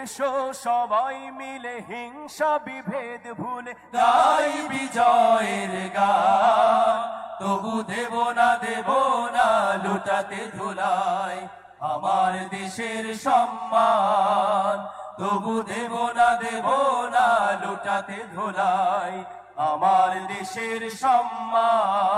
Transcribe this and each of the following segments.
এসো সবাই মিলে হিংসা বিভেদ ভুলে গাই বিজয়ের গান তবু দেব না দেব না, লুটাতে ধুলাই আমার দেশের সম্মান। তবু দেব না দেব না, লুটাতে ধুলাই আমার দেশের সম্মান।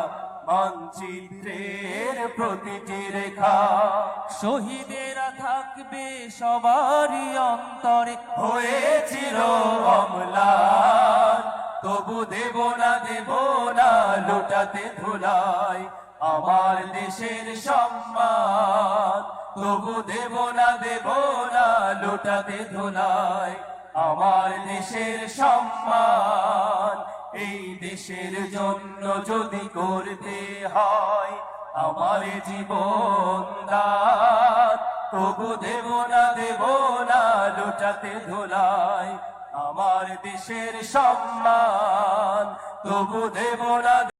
মানচিত্রের প্রতিটি রেখা শহীদেরা থাকবে সবারই অন্তরে। হয়েছিল অমলান, তবু দেব না দেব না, লুটাতে ধুলাই আমার দেশের সম্মান। তবু দেব না দেব না, লুটাতে ধুলাই আমার দেশের সম্মান। এই দেশের জন্য যদি করতে হয় আমার জীবন দান, তবু দেব না দেব না, লোটাতে ধোলাই আমার দেশের সম্মান, তবু দেব না